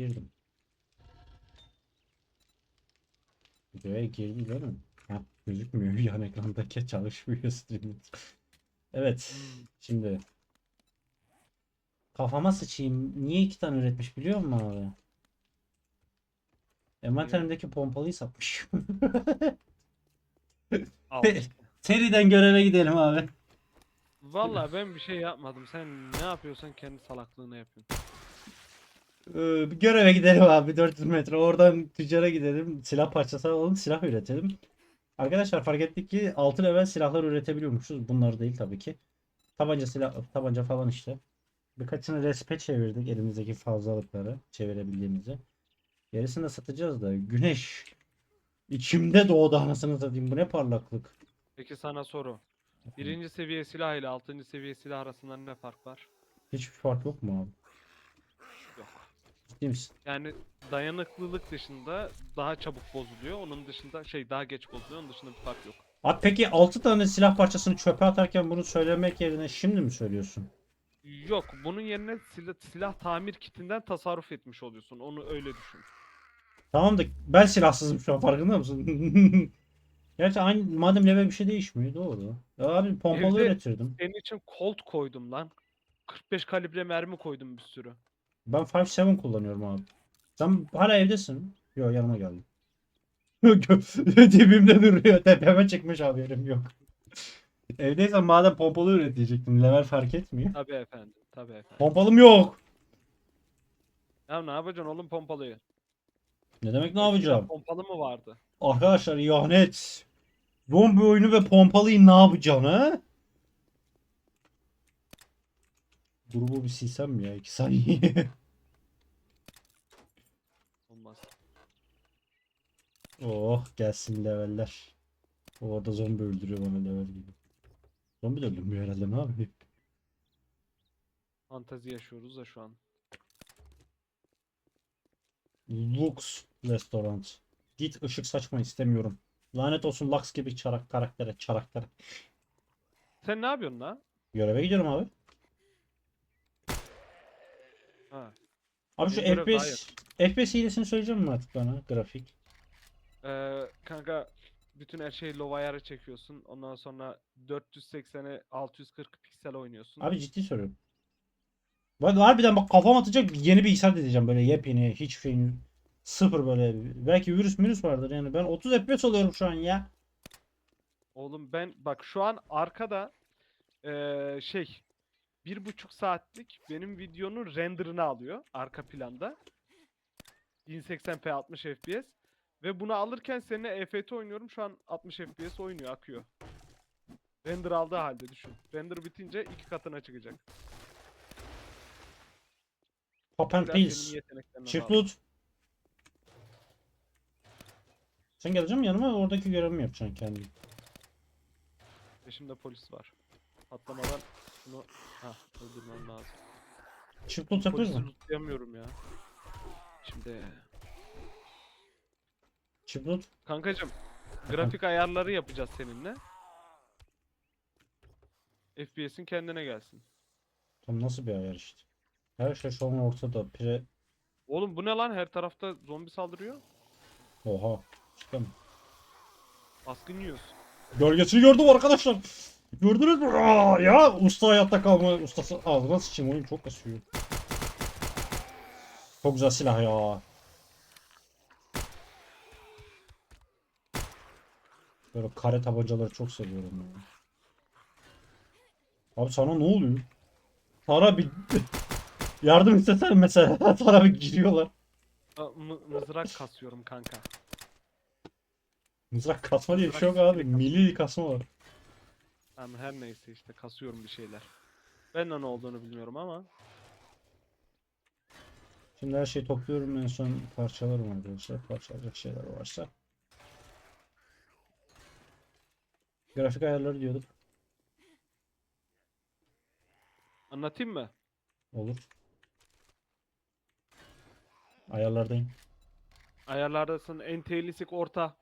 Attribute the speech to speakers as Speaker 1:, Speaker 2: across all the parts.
Speaker 1: Girdim. Videoya girdim değil mi? Ha, gözükmüyor yan ekrandaki çalışmıyor streaming. Evet. Şimdi kafama sıçayım. Niye iki tane üretmiş biliyor musun abi? Envanterimdeki pompalıyı satmış.
Speaker 2: Al.
Speaker 1: Seriden göreve gidelim abi.
Speaker 2: Valla ben bir şey yapmadım. Sen ne yapıyorsan kendi salaklığını yapıyorsun.
Speaker 1: Ee, bir göreve gidelim abi 400 metre. Oradan tüccara gidelim. Silah parçası alalım. Silah üretelim. Arkadaşlar fark ettik ki 6 level silahlar üretebiliyormuşuz. Bunlar değil tabii ki. Tabanca silah, tabanca falan işte. Birkaçını respe çevirdik elimizdeki fazlalıkları çevirebildiğimizi. Gerisini de satacağız da. Güneş içimde doğdu anasını satayım. Bu ne parlaklık.
Speaker 2: Peki sana soru. Birinci seviye silah ile altıncı seviye silah arasında ne fark var?
Speaker 1: Hiçbir fark yok mu abi? Ciddi misin?
Speaker 2: Yani dayanıklılık dışında daha çabuk bozuluyor. Onun dışında şey daha geç bozuluyor. Onun dışında bir fark yok.
Speaker 1: Abi peki 6 tane silah parçasını çöpe atarken bunu söylemek yerine şimdi mi söylüyorsun?
Speaker 2: Yok. Bunun yerine silah, silah tamir kitinden tasarruf etmiş oluyorsun. Onu öyle düşün.
Speaker 1: Tamam da ben silahsızım şu an farkında mısın? Gerçi aynı madem level bir şey değişmiyor doğru. Ya abi pompalı
Speaker 2: Evde-
Speaker 1: üretirdim.
Speaker 2: Senin için Colt koydum lan. 45 kalibre mermi koydum bir sürü.
Speaker 1: Ben 5.7 kullanıyorum abi. Sen hala evdesin. Yok yanıma geldin. Dibimde duruyor. Tepeme çıkmış haberim yok. Evdeysen madem pompalı üret diyecektim. Level fark etmiyor.
Speaker 2: Tabii efendim. Tabii efendim.
Speaker 1: Pompalım yok.
Speaker 2: Ya ne yapacaksın oğlum pompalıyı?
Speaker 1: Ne demek ne yapacağım?
Speaker 2: Pompalı mı vardı?
Speaker 1: Arkadaşlar ihanet. Zombi oyunu ve pompalıyı ne yapacaksın ha? Grubu bir silsem mi ya? 2 saniye.
Speaker 2: Olmaz.
Speaker 1: oh gelsin leveller. Orada zombi öldürüyor bana level gibi. Zombi de öldürmüyor herhalde ne yapayım?
Speaker 2: Fantezi yaşıyoruz da şu an.
Speaker 1: Lux Restoran. Git ışık saçma istemiyorum. Lanet olsun Lux gibi çarak karaktere çaraktere.
Speaker 2: Sen ne yapıyorsun lan?
Speaker 1: Göreve gidiyorum abi.
Speaker 2: Ha.
Speaker 1: Abi şu
Speaker 2: Bir görev daha
Speaker 1: FPS FPS hilesini söyleyeceğim mi artık bana grafik?
Speaker 2: Ee, kanka bütün her şeyi low ayarı çekiyorsun. Ondan sonra 480'e 640 piksel oynuyorsun.
Speaker 1: Abi ciddi soruyorum. Bak harbiden bak kafam atacak yeni bilgisayar diyeceğim böyle yepyeni hiç şeyin sıfır böyle belki virüs virüs vardır yani ben 30 FPS oluyorum şu an ya.
Speaker 2: Oğlum ben bak şu an arkada ee, şey bir buçuk saatlik benim videonun renderını alıyor arka planda. 1080p 60 fps ve bunu alırken seninle EFT oynuyorum şu an 60 fps oynuyor akıyor. Render aldığı halde düşün. Render bitince iki katına çıkacak.
Speaker 1: Pop and please. Çift loot. Sen geleceksin mi yanıma oradaki görevimi yapacaksın kendin.
Speaker 2: Peşimde polis var. Patlamadan şunu ha öldürmem lazım.
Speaker 1: Çift loot yapıyoruz mu?
Speaker 2: lootlayamıyorum ya. Şimdi
Speaker 1: Çift loot.
Speaker 2: kankacım grafik ayarları yapacağız seninle. FPS'in kendine gelsin.
Speaker 1: Tam nasıl bir ayar işte. Her şey şu an ortada. Pre...
Speaker 2: Oğlum bu ne lan her tarafta zombi saldırıyor.
Speaker 1: Oha. Çıkalım.
Speaker 2: Baskın yiyoruz.
Speaker 1: Gölgesini gördüm arkadaşlar. Gördünüz mü? Aa, ya usta hayatta kalma ustası ağzına sıçayım oyun çok kasıyor. Çok güzel silah ya. Böyle kare tabancaları çok seviyorum ya. Abi sana ne oluyor? Sana bir yardım istesen mesela sana bir giriyorlar.
Speaker 2: Mı- mızrak kasıyorum kanka.
Speaker 1: Mızrak kasma diye bir şey yok abi. Milli kasma var.
Speaker 2: Tamam her neyse işte kasıyorum bir şeyler. Ben de ne olduğunu bilmiyorum ama.
Speaker 1: Şimdi her şeyi topluyorum en son parçalarım arkadaşlar. Parçalayacak şeyler varsa. Grafik ayarları diyorduk.
Speaker 2: Anlatayım mı?
Speaker 1: Olur. Ayarlardayım.
Speaker 2: Ayarlardasın en tehlisik orta.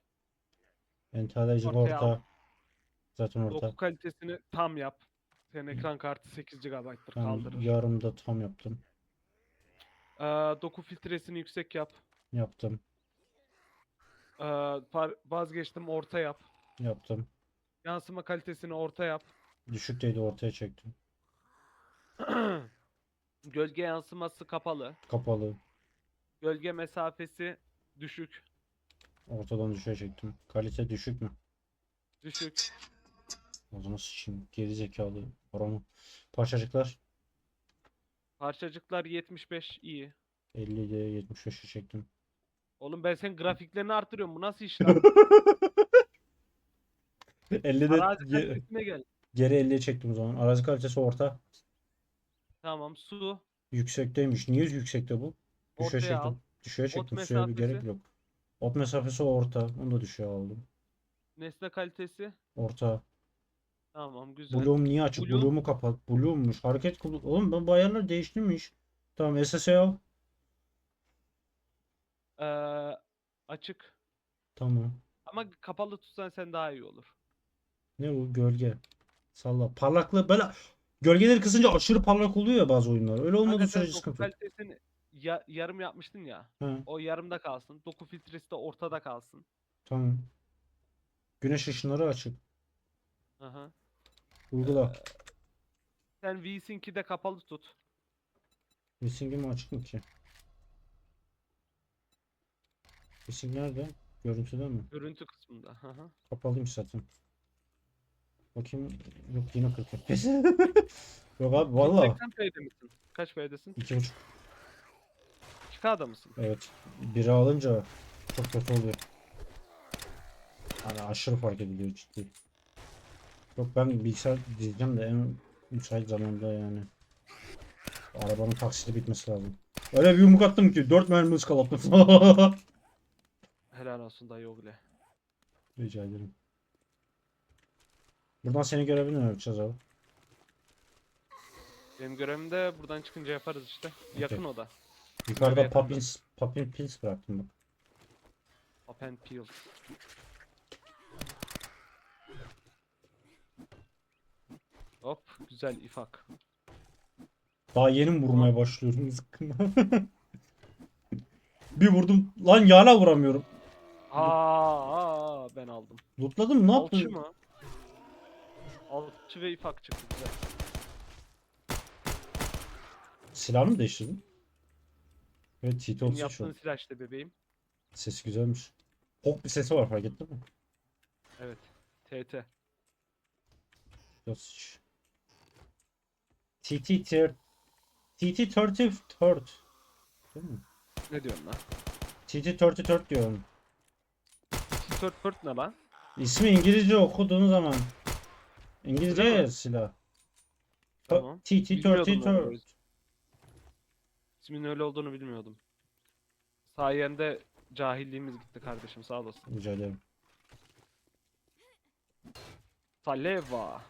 Speaker 1: Entelejic
Speaker 2: Ortaya al.
Speaker 1: Zaten orta.
Speaker 2: Doku kalitesini tam yap. Senin ekran kartı 8 GB'tır
Speaker 1: Ben
Speaker 2: kaldırır.
Speaker 1: yarımda tam yaptım.
Speaker 2: Ee, doku filtresini yüksek yap.
Speaker 1: Yaptım.
Speaker 2: Ee, par- vazgeçtim orta yap.
Speaker 1: Yaptım.
Speaker 2: Yansıma kalitesini orta yap.
Speaker 1: Düşükteydi ortaya çektim.
Speaker 2: Gölge yansıması kapalı.
Speaker 1: Kapalı.
Speaker 2: Gölge mesafesi düşük.
Speaker 1: Ortadan düşüğe çektim. Kalite düşük mü?
Speaker 2: Düşük.
Speaker 1: Zaman sıçayım. Geri zekalı. Oranı. Parçacıklar.
Speaker 2: Parçacıklar 75 iyi.
Speaker 1: 50 ile 75'e çektim.
Speaker 2: Oğlum ben senin grafiklerini artırıyorum. Bu nasıl iş lan?
Speaker 1: 50 de
Speaker 2: Arazi
Speaker 1: ge-
Speaker 2: kalitesine gel.
Speaker 1: geri 50'ye çektim o zaman. Arazi kalitesi orta.
Speaker 2: Tamam su.
Speaker 1: Yüksekteymiş. Niye yüksekte bu?
Speaker 2: Ortaya
Speaker 1: çektim.
Speaker 2: al.
Speaker 1: Çektim. Suya bir gerek
Speaker 2: mesafesi?
Speaker 1: yok. Ot mesafesi orta. Onu da düşüğe aldım.
Speaker 2: Nesne kalitesi.
Speaker 1: Orta.
Speaker 2: Tamam güzel.
Speaker 1: Bloom niye açık?
Speaker 2: Bloom-
Speaker 1: Bloom'u kapat. Bloom'muş. Hareket kulu. Oğlum ben bu ayarlar değiştirmiş. Tamam SS'e al.
Speaker 2: Ee, açık.
Speaker 1: Tamam.
Speaker 2: Ama kapalı tutsan sen daha iyi olur.
Speaker 1: Ne bu? Gölge. Salla. Parlaklığı böyle gölgeleri kısınca aşırı parlak oluyor ya bazı oyunlar. Öyle olmadığı
Speaker 2: Kanka sen
Speaker 1: sürece sıkıntı yok.
Speaker 2: kalitesini ya- yarım yapmıştın ya.
Speaker 1: Ha,
Speaker 2: O yarımda kalsın. Doku filtresi de ortada kalsın.
Speaker 1: tamam. Güneş ışınları açık.
Speaker 2: Aha.
Speaker 1: Uygula.
Speaker 2: Sen VSync'i de kapalı tut.
Speaker 1: Missing'im açık mı ki? Missing nerede? Görüntüde mi?
Speaker 2: Görüntü kısmında. Aha.
Speaker 1: Kapalıymış zaten. Bakayım. Yok yine 40 FPS. Yok abi valla.
Speaker 2: 180 P'de misin? Kaç P'desin?
Speaker 1: 2.5
Speaker 2: 2K'da mısın?
Speaker 1: Evet. Biri alınca çok kötü oluyor. Hani aşırı fark ediliyor ciddi. Yok ben bilgisayar diyeceğim de en müsait zamanda yani. Arabanın taksiti bitmesi lazım. Öyle bir yumruk attım ki 4 mermi ıskalattım.
Speaker 2: Helal olsun dayı oğlu.
Speaker 1: Rica ederim. Buradan seni görebilir miyim yapacağız abi?
Speaker 2: Benim görevim de buradan çıkınca yaparız işte. Yakın o da.
Speaker 1: Yukarıda Poppins, Poppin Pills bıraktım bak.
Speaker 2: Up and peel. Hop güzel ifak.
Speaker 1: Daha yeni mi vurmaya başlıyorum zıkkımla. bir vurdum. Lan yana vuramıyorum.
Speaker 2: Aa, aa, ben aldım.
Speaker 1: Lootladım ne
Speaker 2: Alçı
Speaker 1: yaptın?
Speaker 2: mı? Alçı ve ifak çıktı güzel.
Speaker 1: Silahını mı değiştirdin? Evet Tito
Speaker 2: Senin
Speaker 1: 33
Speaker 2: yaptığın
Speaker 1: o.
Speaker 2: silah işte bebeğim.
Speaker 1: Sesi güzelmiş. Pok bir sesi var fark ettin mi?
Speaker 2: Evet. TT.
Speaker 1: Yok. TT tier TT 34 Değil mi?
Speaker 2: Ne diyorsun lan?
Speaker 1: TT 34 diyorum.
Speaker 2: T-Tort Pört ne lan?
Speaker 1: İsmi İngilizce okuduğun zaman İngilizce
Speaker 2: Öyle mi?
Speaker 1: ya silah.
Speaker 2: Tamam.
Speaker 1: TT
Speaker 2: Bilmiyordum ben
Speaker 1: 34
Speaker 2: böyle. İsmin öyle olduğunu bilmiyordum. Sayende cahilliğimiz gitti kardeşim sağ olasın.
Speaker 1: Rica ederim.
Speaker 2: Saleva.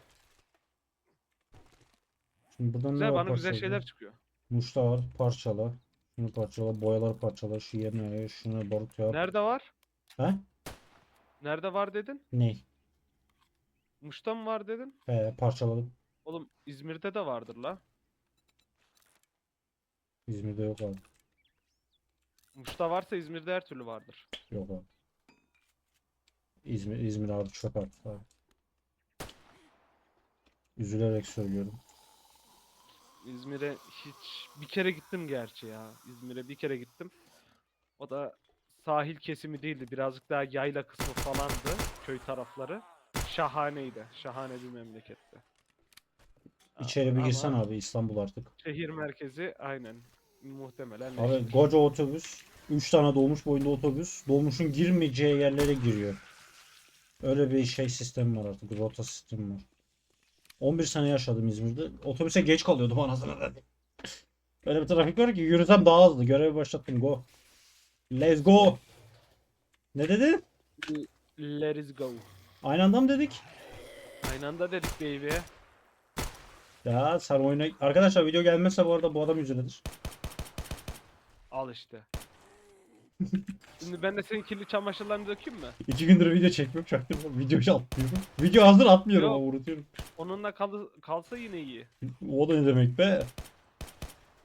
Speaker 1: Şimdi buradan ne
Speaker 2: Güzel
Speaker 1: var
Speaker 2: bana güzel
Speaker 1: parçalı?
Speaker 2: şeyler çıkıyor.
Speaker 1: Muşta var parçala. Şunu parçala, boyaları parçala, şu yerine, şunu barut yap.
Speaker 2: Nerede var?
Speaker 1: He?
Speaker 2: Nerede var dedin?
Speaker 1: Ne?
Speaker 2: Muş'ta mı var dedin?
Speaker 1: He, parçaladım.
Speaker 2: Oğlum İzmir'de de vardır la.
Speaker 1: İzmir'de yok abi.
Speaker 2: Muş'ta varsa İzmir'de her türlü vardır.
Speaker 1: Yok abi. İzmir, İzmir abi çöp artık abi. Üzülerek söylüyorum.
Speaker 2: İzmir'e hiç bir kere gittim gerçi ya. İzmir'e bir kere gittim. O da sahil kesimi değildi. Birazcık daha yayla kısmı falandı. Köy tarafları. Şahaneydi. Şahane bir memleketti.
Speaker 1: İçeri bir
Speaker 2: ama
Speaker 1: girsen abi İstanbul artık.
Speaker 2: Şehir merkezi aynen. Muhtemelen
Speaker 1: Abi
Speaker 2: Neşir.
Speaker 1: koca otobüs. 3 tane dolmuş boyunda otobüs. Dolmuşun girmeyeceği yerlere giriyor. Öyle bir şey sistemi var artık. Rota sistemi var. 11 sene yaşadım İzmir'de. Otobüse geç kalıyordum anasını satayım. Öyle bir trafik var ki yürüsem daha hızlı. Görevi başlattım. Go. Let's go. Ne dedi?
Speaker 2: Let us go.
Speaker 1: Aynı anda mı dedik?
Speaker 2: Aynı anda dedik baby.
Speaker 1: Ya sen oyuna... Arkadaşlar video gelmezse bu arada bu adam yüzündedir.
Speaker 2: Al işte. Şimdi ben de senin kirli çamaşırlarını dökeyim mi?
Speaker 1: İki gündür video çekmiyorum çaktırma. Videoyu atmıyorum. Video hazır atmıyorum
Speaker 2: Yok.
Speaker 1: ama unutuyorum.
Speaker 2: Onunla kal kalsa yine iyi.
Speaker 1: O da ne demek be?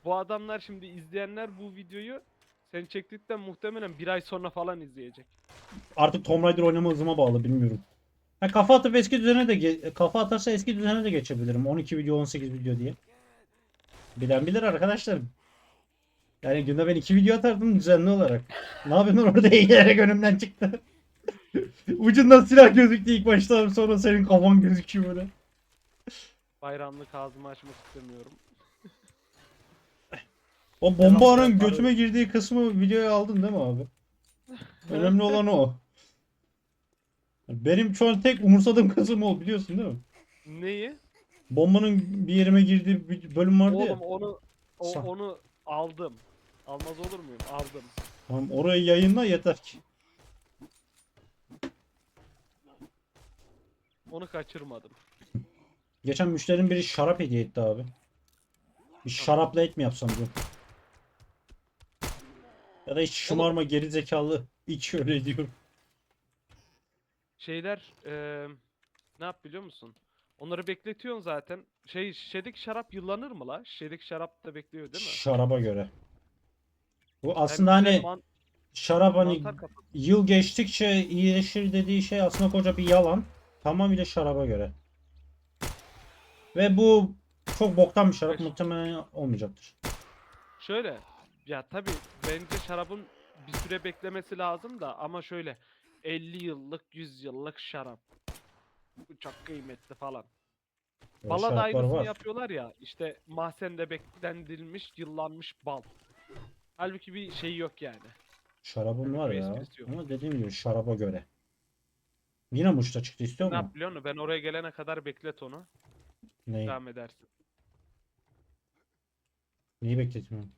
Speaker 2: Bu adamlar şimdi izleyenler bu videoyu sen çektikten muhtemelen bir ay sonra falan izleyecek.
Speaker 1: Artık Tomb Raider oynama hızıma bağlı bilmiyorum. Ha, kafa atıp eski düzene de ge- kafa atarsa eski düzene de geçebilirim. 12 video 18 video diye. Bilen bilir arkadaşlar. Yani günde ben 2 video atardım düzenli olarak. Ne yapıyorsun orada eğilerek önümden çıktı. Ucundan silah gözüktü ilk başta sonra senin kafan gözüküyor böyle.
Speaker 2: Bayramlık ağzımı açmak istemiyorum.
Speaker 1: O bombanın götüme girdiği kısmı videoya aldın değil mi abi? Önemli olan o. Benim şu an tek umursadığım kısım o biliyorsun değil mi?
Speaker 2: Neyi?
Speaker 1: Bombanın bir yerime girdiği bir bölüm vardı ya.
Speaker 2: Oğlum onu o,
Speaker 1: Sa-
Speaker 2: onu aldım. Almaz olur muyum? Aldım.
Speaker 1: Tamam orayı yayınla yeter ki.
Speaker 2: Onu kaçırmadım.
Speaker 1: Geçen müşterinin biri şarap hediye etti abi. Bir şarapla et mi yapsam diyorum. Ya da hiç şımarma geri zekalı iç öyle diyorum.
Speaker 2: Şeyler eee ne yap biliyor musun? Onları bekletiyorsun zaten. Şey şişedeki şarap yıllanır mı la? Şişedeki şarap da bekliyor değil mi?
Speaker 1: Şaraba göre. Bu aslında hani
Speaker 2: man-
Speaker 1: şarap hani
Speaker 2: mantar
Speaker 1: yıl geçtikçe iyileşir dediği şey aslında koca bir yalan. Tamamıyla şaraba göre. Ve bu çok boktan bir şarap muhtemelen olmayacaktır.
Speaker 2: Şöyle ya tabi bence şarabın bir süre beklemesi lazım da ama şöyle 50 yıllık 100 yıllık şarap. Bu çok kıymetli falan.
Speaker 1: Öyle
Speaker 2: Bala da
Speaker 1: şaraplar
Speaker 2: aynısını
Speaker 1: var.
Speaker 2: yapıyorlar ya işte mahzende beklendirilmiş yıllanmış bal. Halbuki bir şey yok yani.
Speaker 1: Şarabım var ya.
Speaker 2: esprisi yok.
Speaker 1: Ama dediğim gibi şaraba göre. Yine muşta çıktı istiyor
Speaker 2: Ne
Speaker 1: musun?
Speaker 2: yap biliyor musun? Ben oraya gelene kadar beklet onu.
Speaker 1: Neyi?
Speaker 2: Devam edersin.
Speaker 1: Neyi bekletiyorum?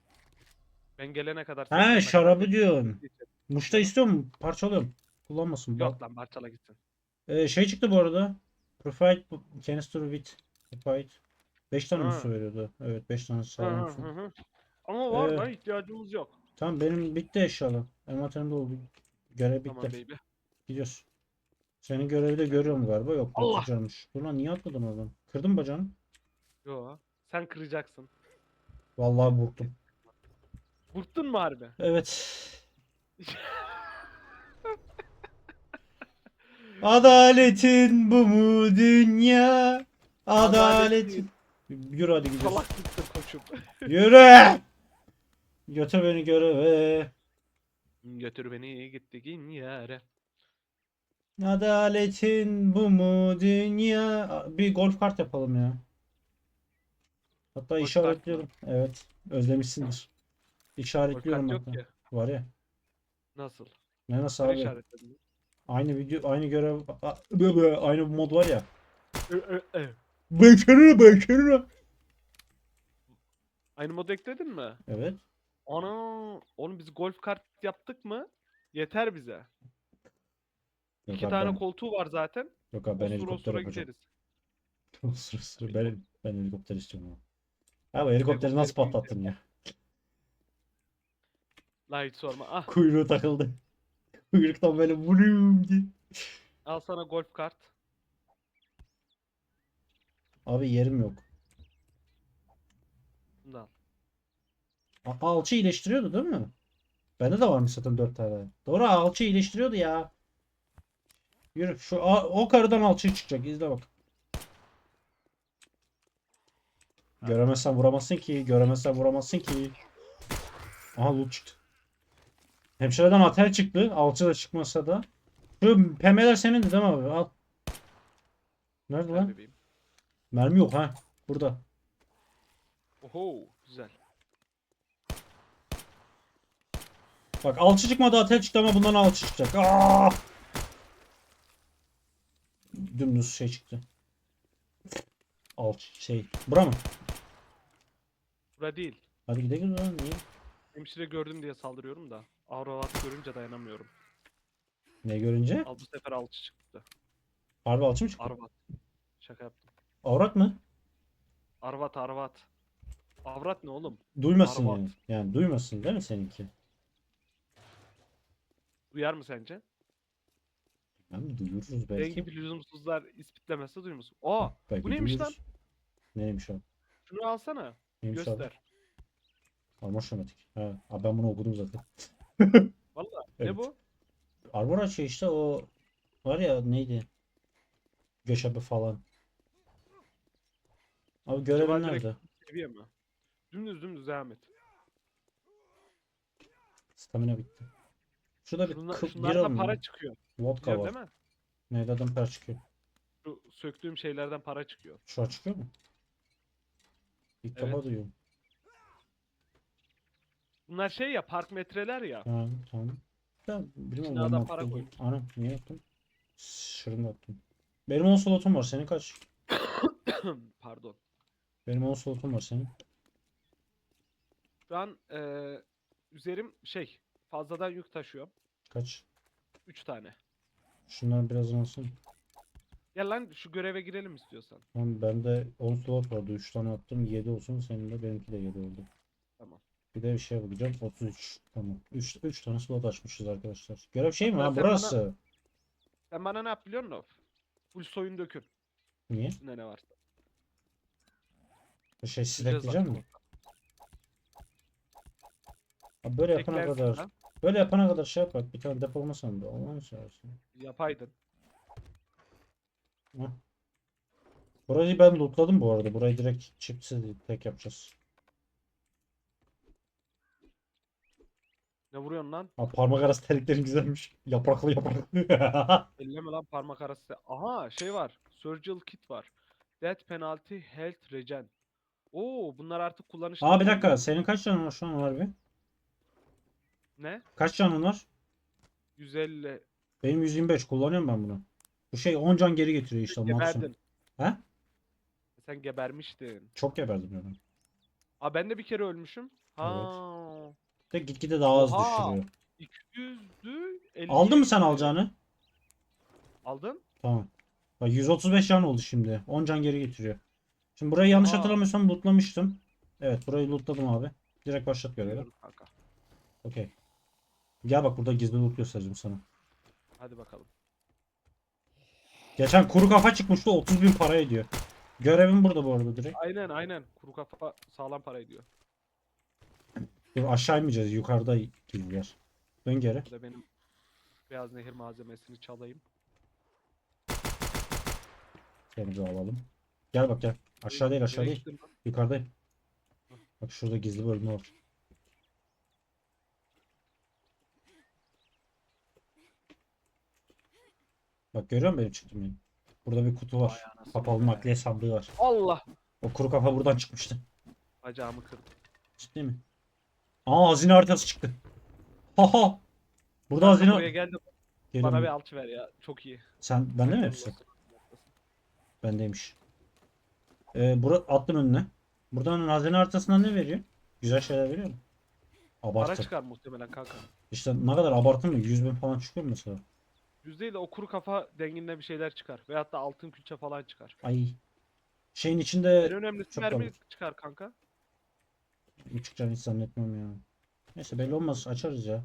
Speaker 2: Ben gelene kadar. sen
Speaker 1: He
Speaker 2: gelene
Speaker 1: şarabı
Speaker 2: kadar
Speaker 1: diyorsun.
Speaker 2: beklet.
Speaker 1: Muşta istiyor mu? Parçalıyorum. Kullanmasın. Bak.
Speaker 2: Yok lan parçala gitsin.
Speaker 1: Ee, şey çıktı bu arada. Profile Canister with Profile. 5 tane
Speaker 2: Ha.
Speaker 1: musu veriyordu. Evet 5 tane
Speaker 2: Hı
Speaker 1: sağlam musu.
Speaker 2: hı hı. Ama var
Speaker 1: Ee,
Speaker 2: lan ihtiyacımız yok.
Speaker 1: Tamam benim bitti eşyalar. Envanterimde oldu. Görev bitti.
Speaker 2: Tamam baby.
Speaker 1: Gidiyoruz. Senin görevi de görüyorum galiba. Yok
Speaker 2: Allah!
Speaker 1: kurtulacakmış. Ulan niye atladın oradan? Kırdın mı bacağını?
Speaker 2: Yo. Sen kıracaksın.
Speaker 1: Vallahi burktum.
Speaker 2: Vurttun mu harbi?
Speaker 1: Evet. Adaletin bu mu dünya? Adaletin. Yürü hadi gidiyoruz.
Speaker 2: Salak gittin koçum.
Speaker 1: Yürü. Götür beni göreve.
Speaker 2: Götür beni gittiğin yere.
Speaker 1: Adaletin bu mu dünya? Bir golf kart yapalım ya. Hatta
Speaker 2: Golf
Speaker 1: işaretliyorum. Evet. Özlemişsindir. İşaretliyorum hatta.
Speaker 2: ki.
Speaker 1: Var ya.
Speaker 2: Nasıl?
Speaker 1: Ne nasıl
Speaker 2: Sen
Speaker 1: abi? Aynı video, aynı görev, aynı mod var ya. Başarı başarı.
Speaker 2: Aynı modu ekledin mi?
Speaker 1: Evet.
Speaker 2: Ana, oğlum biz golf kart yaptık mı? Yeter bize.
Speaker 1: Yok
Speaker 2: İki
Speaker 1: abi
Speaker 2: tane
Speaker 1: ben,
Speaker 2: koltuğu var zaten.
Speaker 1: yok abi ben
Speaker 2: Osura
Speaker 1: helikopter
Speaker 2: osura
Speaker 1: yapacağım.
Speaker 2: gideriz.
Speaker 1: Osura osura ben, ben helikopter istiyorum abi. Abi helikopteri nasıl patlattın ya?
Speaker 2: La hiç sorma. Ah
Speaker 1: Kuyruğu takıldı. Kuyruktan böyle vuruyorum diye.
Speaker 2: al sana golf kart.
Speaker 1: Abi yerim yok.
Speaker 2: Bunu da al.
Speaker 1: Alçı iyileştiriyordu değil mi? Bende de varmış zaten 4 tane. Doğru alçı iyileştiriyordu ya. Yürü şu o karıdan alçı çıkacak izle bak. Göremezsen vuramazsın ki. Göremezsen vuramazsın ki. Aha loot çıktı. Hemşireden atel çıktı. Alçı da çıkmasa da. Şu pembeler senin değil mi abi? Al. Nerede lan? Mermi yok ha. Burada.
Speaker 2: Oho güzel.
Speaker 1: Bak alçı çıkmadı atel çıktı ama bundan alçı çıkacak. Aa! Dümdüz şey çıktı. Alçı şey. Bura mı?
Speaker 2: Bura değil.
Speaker 1: Hadi gidelim lan. Niye?
Speaker 2: Hemşire gördüm diye saldırıyorum da. Avravat görünce dayanamıyorum.
Speaker 1: Ne görünce?
Speaker 2: Al bu sefer alçı çıktı.
Speaker 1: Harbi alçı mı çıktı?
Speaker 2: Arvat. Şaka yaptım.
Speaker 1: Avrat mı?
Speaker 2: Arvat arvat. Avrat ne oğlum?
Speaker 1: Duymasın
Speaker 2: Arvat.
Speaker 1: yani. Yani duymasın değil mi seninki?
Speaker 2: Duyar mı sence?
Speaker 1: Yani duyururuz
Speaker 2: Benim
Speaker 1: belki.
Speaker 2: gibi lüzumsuzlar ispitlemezse duymuşsun. Aa
Speaker 1: belki
Speaker 2: bu neymiş lan?
Speaker 1: duyururuz. Neymiş o?
Speaker 2: şunu alsana.
Speaker 1: Neymiş abi?
Speaker 2: Göster.
Speaker 1: Armor şematik. Ha, abi ben bunu okudum zaten.
Speaker 2: Valla
Speaker 1: Evet.
Speaker 2: ne bu?
Speaker 1: Armor açıyor işte o var ya neydi? Göçebe falan. Abi görevin nerede?
Speaker 2: Seviye mi? Dümdüz dümdüz devam et.
Speaker 1: Stamina bitti. Şurada bir
Speaker 2: Şunla,
Speaker 1: kı- bir
Speaker 2: şunlardan para çıkıyor.
Speaker 1: Vodka
Speaker 2: Biliyorsun
Speaker 1: var.
Speaker 2: değil mi?
Speaker 1: Neyden para çıkıyor?
Speaker 2: Şu söktüğüm şeylerden para çıkıyor.
Speaker 1: Şu an çıkıyor mu? İlk defa
Speaker 2: Evet.
Speaker 1: duyuyorum.
Speaker 2: Bunlar şey ya park metreler ya.
Speaker 1: Ha, tamam. Ben bilmiyorum.
Speaker 2: İçine adam
Speaker 1: ben
Speaker 2: para
Speaker 1: yaptım.
Speaker 2: koymuş.
Speaker 1: Anam niye yaptım? Şırın attım. Benim 10 slotum var. Senin kaç?
Speaker 2: Pardon.
Speaker 1: Benim 10 slotum var. Senin?
Speaker 2: An eee üzerim şey fazladan yük taşıyorum.
Speaker 1: Kaç?
Speaker 2: 3 tane.
Speaker 1: Şundan biraz alsın.
Speaker 2: Gel lan şu göreve girelim istiyorsan.
Speaker 1: Tamam bende 10 slot vardı. 3 tane attım. 7 olsun. Senin de benimki de 7 oldu.
Speaker 2: Tamam.
Speaker 1: Bir de bir şey bakacağım. 33. Tamam. 3 3 tane slot açmışız arkadaşlar. Görev şey mi lan
Speaker 2: sen bana-
Speaker 1: burası?
Speaker 2: Sen bana ne yap biliyor musun? Full soyun dökün.
Speaker 1: Niye?
Speaker 2: Üstüne ne varsa.
Speaker 1: Bir şey silekleyeceğim mi? Abi böyle yapana kadar
Speaker 2: lan.
Speaker 1: Böyle yapana kadar şey yap bak. Bir tane depolama sandığı. Allah'ını seversen.
Speaker 2: Yapaydın.
Speaker 1: Hah. Burayı ben lootladım bu arada. Burayı direkt çipsiz tek yapacağız.
Speaker 2: Ne vuruyorsun lan?
Speaker 1: Ha, parmak arası terliklerin güzelmiş. Yapraklı yapraklı.
Speaker 2: Elleme lan parmak arası. Aha şey var. Surgical kit var. Death penalty health regen. Oo bunlar artık kullanışlı.
Speaker 1: Aa bir dakika. Senin kaç canın var şu an var bir?
Speaker 2: Ne?
Speaker 1: Kaç canın var?
Speaker 2: 150.
Speaker 1: Benim 125. Kullanıyorum ben bunu. Bu şey 10 can geri getiriyor işte.
Speaker 2: Geberdin.
Speaker 1: He?
Speaker 2: Sen gebermiştin.
Speaker 1: Çok geberdim yani.
Speaker 2: Aa ben de bir kere ölmüşüm. Ha.
Speaker 1: De gitgide daha az
Speaker 2: Oha!
Speaker 1: düşürüyor.
Speaker 2: 200'dü. 50
Speaker 1: Aldın mı sen alacağını?
Speaker 2: Aldım.
Speaker 1: Tamam. Bak 135 can oldu şimdi. 10 can geri getiriyor. Şimdi burayı yanlış
Speaker 2: Aa.
Speaker 1: hatırlamıyorsam lootlamıştım. Evet burayı lootladım abi. Direkt başlat
Speaker 2: kanka.
Speaker 1: Okey. Gel bak burada gizli loot göstereceğim sana.
Speaker 2: Hadi bakalım.
Speaker 1: Geçen kuru kafa çıkmıştı 30 bin para ediyor. Görevim burada bu arada direkt.
Speaker 2: Aynen aynen. Kuru kafa sağlam para ediyor.
Speaker 1: Dur aşağı inmeyeceğiz yukarıda gibi yer. Dön geri.
Speaker 2: Bu da benim beyaz nehir malzemesini çalayım.
Speaker 1: Seni bir alalım. Gel bak gel. Aşağı değil aşağı değil. Yukarıdayım. Bak şurada gizli bölümü var. Bak görüyor musun benim çıktım benim? Burada bir kutu var.
Speaker 2: Vay anasını
Speaker 1: Kapalı
Speaker 2: be.
Speaker 1: nakliye sandığı var.
Speaker 2: Allah.
Speaker 1: O kuru kafa buradan çıkmıştı.
Speaker 2: Bacağımı kırdım.
Speaker 1: Ciddi mi? Aa hazine haritası çıktı. Haha. Burada hazine...
Speaker 2: Buraya geldim.
Speaker 1: Geliyorum.
Speaker 2: Bana bir alçı ver ya. Çok iyi.
Speaker 1: Sen bende mi hepsi? Bendeymiş. Ee, bura attım önüne. Buradan hazine haritasından ne veriyor? Güzel şeyler veriyor mu?
Speaker 2: Para çıkar muhtemelen kanka.
Speaker 1: İşte ne kadar abartı mı? 100 bin falan çıkıyor mu mesela?
Speaker 2: Yüz değil de o kuru kafa denginde bir şeyler çıkar. Veyahut da altın külçe falan çıkar.
Speaker 1: Ay. Şeyin
Speaker 2: En
Speaker 1: içinde
Speaker 2: önemlisi
Speaker 1: çok
Speaker 2: mermi
Speaker 1: kalır.
Speaker 2: çıkar kanka.
Speaker 1: çıkacağını hiç zannetmem ya. Neyse belli olmaz. Açarız ya.